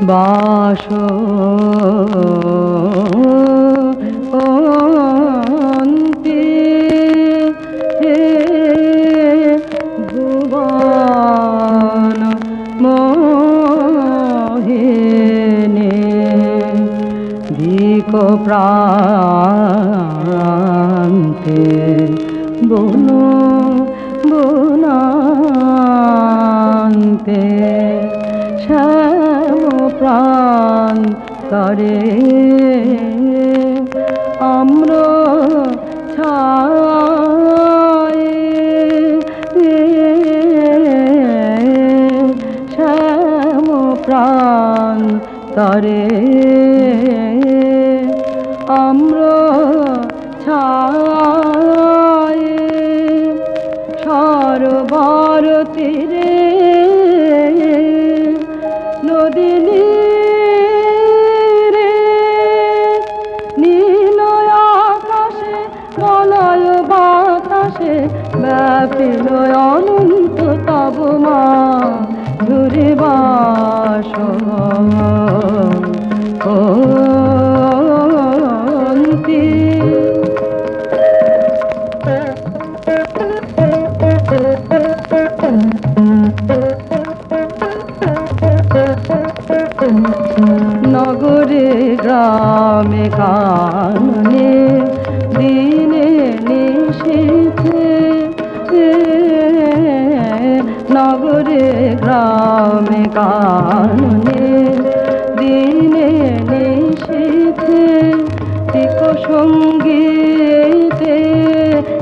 বাস প্রান্তে বন বনান্তে করে আম্র ছায় শ্যাম প্রাণ তরে আম্র ছায় সরবর বাতাসে ব্যাপিল অনন্ত তব মা ধুরে বাস। নগরে গ্রামে কাননে দিনে কাননে দিনে নিশীথে তিক সঙ্গীতে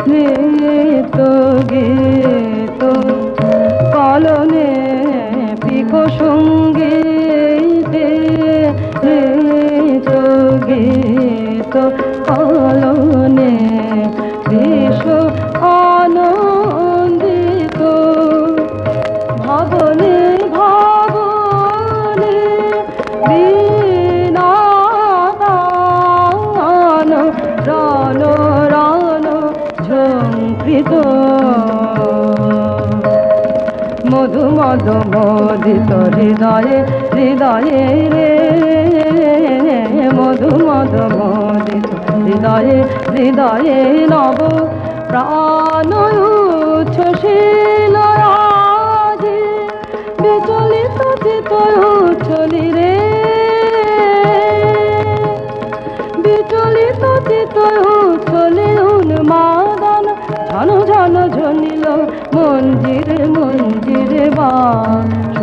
নৃত্য গীত। কলনে পিক সঙ্গীতে নৃত্য গীত। কলনে ঝঙ্কৃত মধু মধু মোদিত হৃদয়ে হৃদয়ে রে। মধু মধু মোদিত হৃদয়ে হৃদয়ে নব প্রাণ উচ্ছ্বসীল বিচলিত চিত উচ্ছলি রে। বিচলিত চিত মঞ্জিরে মঞ্জিরে বাস